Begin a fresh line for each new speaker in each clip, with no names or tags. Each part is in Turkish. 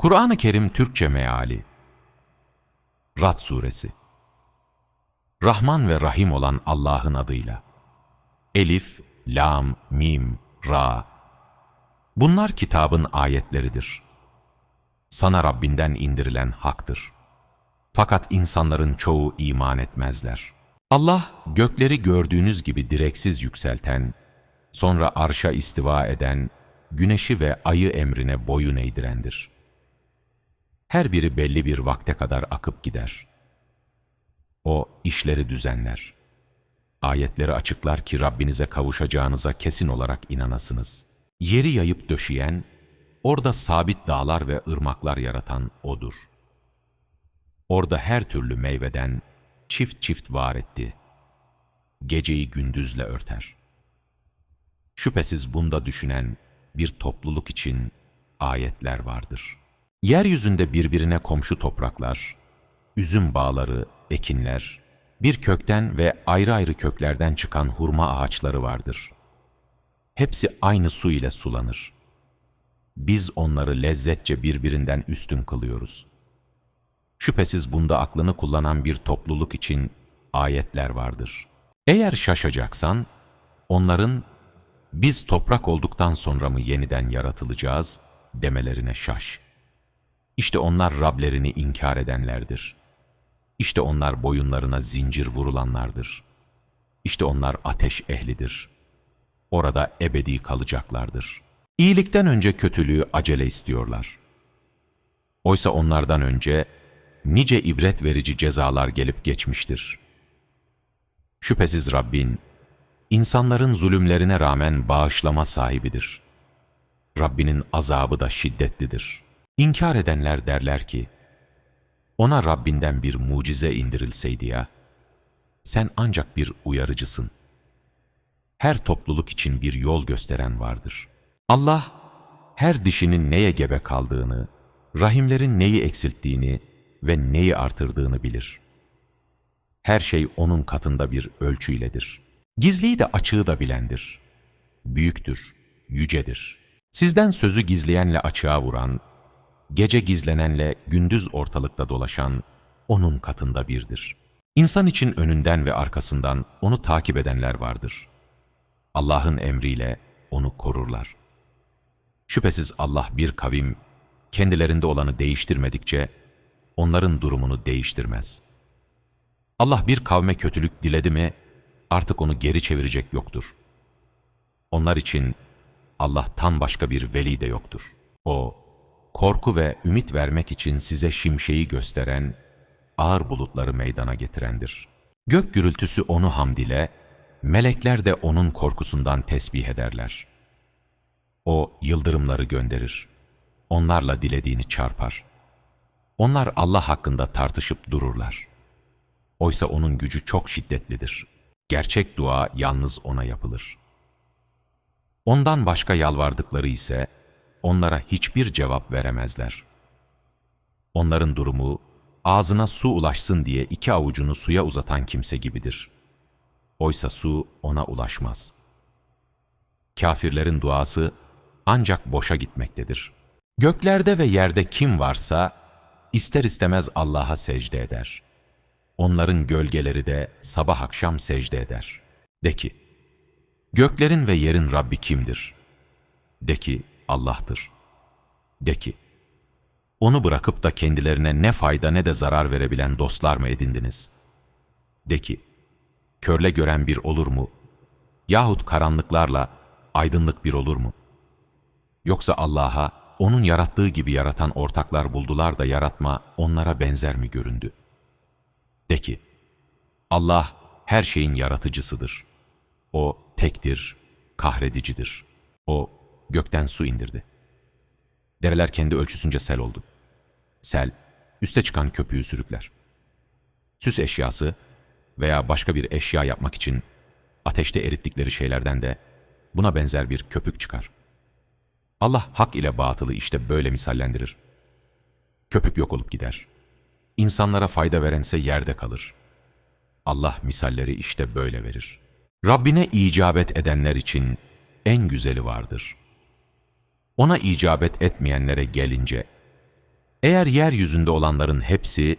Kur'an-ı Kerim Türkçe meali Rad Suresi Rahman ve Rahim olan Allah'ın adıyla Elif, Lam, Mim, Ra Bunlar kitabın ayetleridir. Sana Rabbinden indirilen haktır. Fakat insanların çoğu iman etmezler. Allah gökleri gördüğünüz gibi direksiz yükselten, sonra arşa istiva eden, güneşi ve ayı emrine boyun eğdirendir. Her biri belli bir vakte kadar akıp gider. O işleri düzenler. Ayetleri açıklar ki Rabbinize kavuşacağınıza kesin olarak inanasınız. Yeri yayıp döşeyen, orada sabit dağlar ve ırmaklar yaratan O'dur. Orada her türlü meyveden çift çift var etti. Geceyi gündüzle örter. Şüphesiz bunda düşünen bir topluluk için ayetler vardır. Yeryüzünde birbirine komşu topraklar, üzüm bağları, ekinler, bir kökten ve ayrı ayrı köklerden çıkan hurma ağaçları vardır. Hepsi aynı su ile sulanır. Biz onları lezzetçe birbirinden üstün kılıyoruz. Şüphesiz bunda aklını kullanan bir topluluk için ayetler vardır. Eğer şaşacaksan, onların biz toprak olduktan sonra mı yeniden yaratılacağız demelerine şaş. İşte onlar Rablerini inkar edenlerdir. İşte onlar boyunlarına zincir vurulanlardır. İşte onlar ateş ehlidir. Orada ebedi kalacaklardır. İyilikten önce kötülüğü acele istiyorlar. Oysa onlardan önce nice ibret verici cezalar gelip geçmiştir. Şüphesiz Rabbin, insanların zulümlerine rağmen bağışlama sahibidir. Rabbinin azabı da şiddetlidir. İnkar edenler derler ki, ona Rabbinden bir mucize indirilseydi ya, sen ancak bir uyarıcısın. Her topluluk için bir yol gösteren vardır. Allah, her dişinin neye gebe kaldığını, rahimlerin neyi eksilttiğini ve neyi artırdığını bilir. Her şey O'nun katında bir ölçüyledir. Gizliyi de açığı da bilendir. Büyüktür, yücedir. Sizden sözü gizleyenle açığa vuran, gece gizlenenle gündüz ortalıkta dolaşan O'nun katında birdir. İnsan için önünden ve arkasından O'nu takip edenler vardır. Allah'ın emriyle O'nu korurlar. Şüphesiz Allah bir kavim, kendilerinde olanı değiştirmedikçe, onların durumunu değiştirmez. Allah bir kavme kötülük diledi mi, artık onu geri çevirecek yoktur. Onlar için Allah'tan başka bir veli de yoktur. O, korku ve ümit vermek için size şimşeği gösteren, ağır bulutları meydana getirendir. Gök gürültüsü onu hamd ile, melekler de onun korkusundan tesbih ederler. O yıldırımları gönderir. Onlarla dilediğini çarpar. Onlar Allah hakkında tartışıp dururlar. Oysa onun gücü çok şiddetlidir. Gerçek dua yalnız ona yapılır. Ondan başka yalvardıkları ise onlara hiçbir cevap veremezler. Onların durumu ağzına su ulaşsın diye iki avucunu suya uzatan kimse gibidir. Oysa su ona ulaşmaz. Kafirlerin duası ancak boşa gitmektedir. Göklerde ve yerde kim varsa ister istemez Allah'a secde eder. Onların gölgeleri de sabah akşam secde eder. De ki, göklerin ve yerin Rabbi kimdir? De ki, Allah'tır. De ki, onu bırakıp da kendilerine ne fayda ne de zarar verebilen dostlar mı edindiniz? De ki, körle gören bir olur mu? Yahut karanlıklarla aydınlık bir olur mu? Yoksa Allah'a, O'nun yarattığı gibi yaratan ortaklar buldular da yaratma onlara benzer mi göründü? De ki, Allah her şeyin yaratıcısıdır. O tektir, kahredicidir. O gökten su indirdi. Dereler kendi ölçüsünce sel oldu. Sel, üste çıkan köpüğü sürükler. Süs eşyası veya başka bir eşya yapmak için ateşte erittikleri şeylerden de buna benzer bir köpük çıkar. Allah hak ile batılı işte böyle misallendirir. Köpük yok olup gider. İnsanlara fayda verense yerde kalır. Allah misalleri işte böyle verir. Rabbine icabet edenler için en güzeli vardır. Ona icabet etmeyenlere gelince, Eğer yeryüzünde olanların hepsi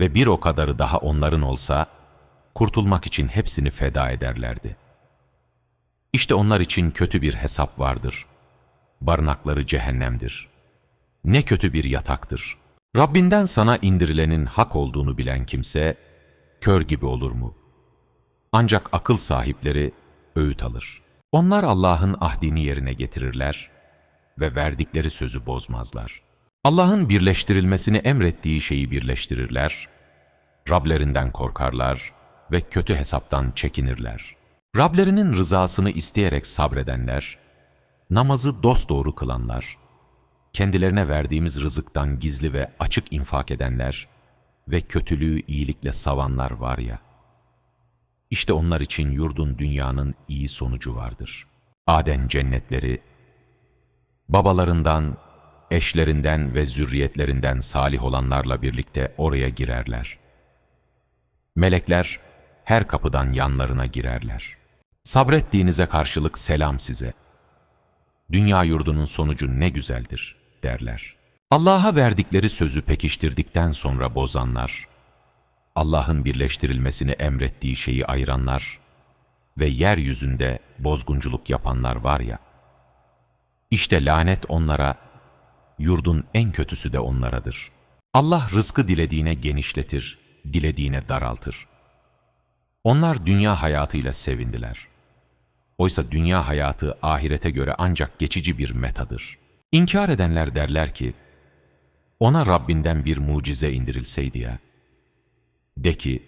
ve bir o kadarı daha onların olsa, kurtulmak için hepsini feda ederlerdi. İşte onlar için kötü bir hesap vardır. Barınakları cehennemdir. Ne kötü bir yataktır. Rabbinden sana indirilenin hak olduğunu bilen kimse, kör gibi olur mu? Ancak akıl sahipleri öğüt alır. Onlar Allah'ın ahdini yerine getirirler ve verdikleri sözü bozmazlar. Allah'ın birleştirilmesini emrettiği şeyi birleştirirler, Rablerinden korkarlar ve kötü hesaptan çekinirler. Rablerinin rızasını isteyerek sabredenler, namazı dosdoğru kılanlar, kendilerine verdiğimiz rızıktan gizli ve açık infak edenler ve kötülüğü iyilikle savanlar var ya, işte onlar için yurdun dünyanın iyi sonucu vardır. Aden cennetleri, babalarından, eşlerinden ve zürriyetlerinden salih olanlarla birlikte oraya girerler. Melekler her kapıdan yanlarına girerler. Sabrettiğinize karşılık selam size. Dünya yurdunun sonucu ne güzeldir derler. Allah'a verdikleri sözü pekiştirdikten sonra bozanlar, Allah'ın birleştirilmesini emrettiği şeyi ayıranlar ve yeryüzünde bozgunculuk yapanlar var ya, işte lanet onlara, yurdun en kötüsü de onlaradır. Allah rızkı dilediğine genişletir, dilediğine daraltır. Onlar dünya hayatıyla sevindiler. Oysa dünya hayatı ahirete göre ancak geçici bir metadır. İnkar edenler derler ki, ona Rabbinden bir mucize indirilseydi ya. De ki,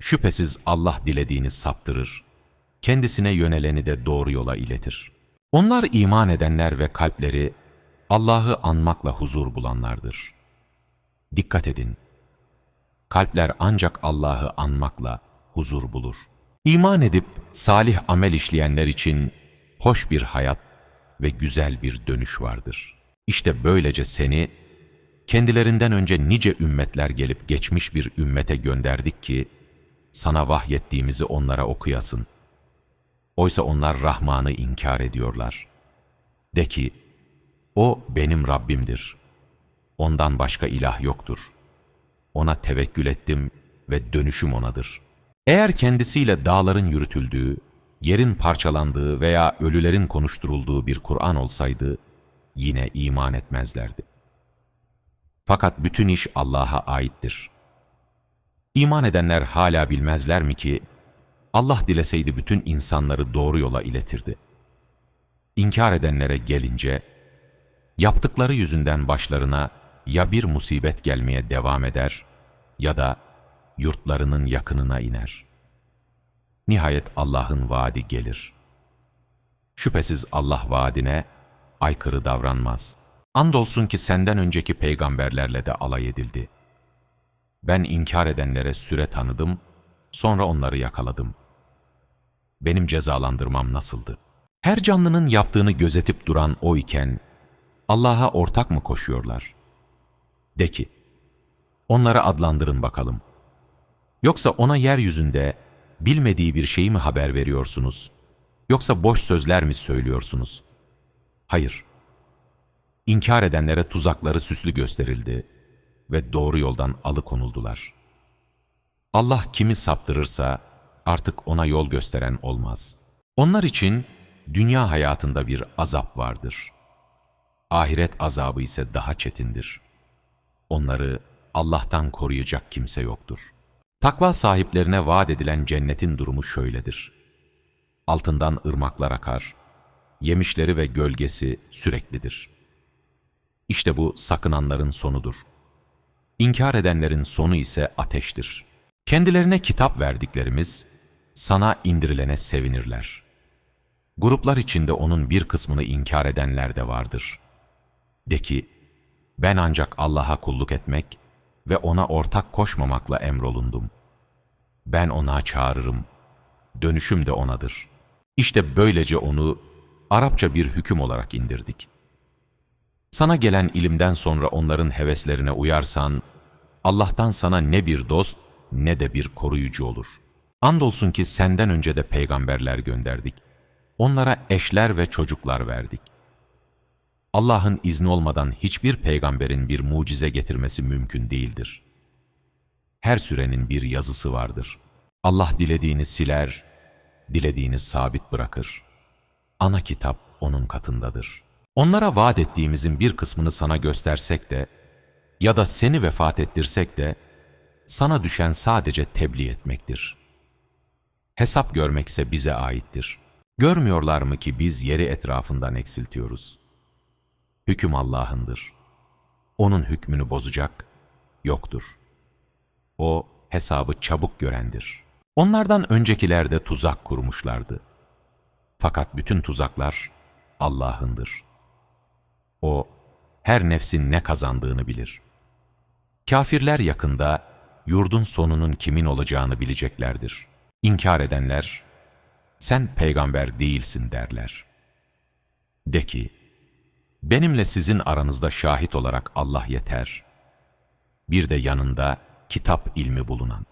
şüphesiz Allah dilediğini saptırır, kendisine yöneleni de doğru yola iletir. Onlar iman edenler ve kalpleri Allah'ı anmakla huzur bulanlardır. Dikkat edin, kalpler ancak Allah'ı anmakla huzur bulur. İman edip salih amel işleyenler için hoş bir hayat ve güzel bir dönüş vardır. İşte böylece seni kendilerinden önce nice ümmetler gelip geçmiş bir ümmete gönderdik ki sana vahyettiğimizi onlara okuyasın. Oysa onlar Rahman'ı inkar ediyorlar. De ki, O benim Rabbimdir. Ondan başka ilah yoktur. Ona tevekkül ettim ve dönüşüm O'nadır. Eğer kendisiyle dağların yürütüldüğü, yerin parçalandığı veya ölülerin konuşturulduğu bir Kur'an olsaydı, yine iman etmezlerdi. Fakat bütün iş Allah'a aittir. İman edenler hala bilmezler mi ki, Allah dileseydi bütün insanları doğru yola iletirdi. İnkar edenlere gelince, yaptıkları yüzünden başlarına ya bir musibet gelmeye devam eder ya da yurtlarının yakınına iner. Nihayet Allah'ın vaadi gelir. Şüphesiz Allah vaadine aykırı davranmaz. Andolsun ki senden önceki peygamberlerle de alay edildi. Ben inkar edenlere süre tanıdım, sonra onları yakaladım. Benim cezalandırmam nasıldı? Her canlının yaptığını gözetip duran o iken, Allah'a ortak mı koşuyorlar? De ki, onları adlandırın bakalım. Yoksa ona yeryüzünde bilmediği bir şeyi mi haber veriyorsunuz? Yoksa boş sözler mi söylüyorsunuz? Hayır. İnkar edenlere tuzakları süslü gösterildi ve doğru yoldan alıkonuldular. Allah kimi saptırırsa artık ona yol gösteren olmaz. Onlar için dünya hayatında bir azap vardır. Ahiret azabı ise daha çetindir. Onları Allah'tan koruyacak kimse yoktur. Takva sahiplerine vaat edilen cennetin durumu şöyledir. Altından ırmaklar akar, yemişleri ve gölgesi süreklidir. İşte bu sakınanların sonudur. İnkar edenlerin sonu ise ateştir. Kendilerine kitap verdiklerimiz, sana indirilene sevinirler. Gruplar içinde onun bir kısmını inkar edenler de vardır. De ki, ben ancak Allah'a kulluk etmek ve ona ortak koşmamakla emrolundum. Ben ona çağırırım, dönüşüm de onadır. İşte böylece onu Arapça bir hüküm olarak indirdik. Sana gelen ilimden sonra onların heveslerine uyarsan, Allah'tan sana ne bir dost ne de bir koruyucu olur. Andolsun ki senden önce de peygamberler gönderdik. Onlara eşler ve çocuklar verdik. Allah'ın izni olmadan hiçbir peygamberin bir mucize getirmesi mümkün değildir. Her sürenin bir yazısı vardır. Allah dilediğini siler, dilediğini sabit bırakır. Ana kitap onun katındadır. Onlara vaat ettiğimizin bir kısmını sana göstersek de ya da seni vefat ettirsek de sana düşen sadece tebliğ etmektir. Hesap görmekse bize aittir. Görmüyorlar mı ki biz yeri etrafından eksiltiyoruz? Hüküm Allah'ındır. Onun hükmünü bozacak yoktur. O hesabı çabuk görendir. Onlardan öncekiler de tuzak kurmuşlardı. Fakat bütün tuzaklar Allah'ındır. O her nefsin ne kazandığını bilir. Kafirler yakında yurdun sonunun kimin olacağını bileceklerdir. İnkar edenler, sen peygamber değilsin derler. De ki, benimle sizin aranızda şahit olarak Allah yeter. Bir de yanında kitap ilmi bulunan.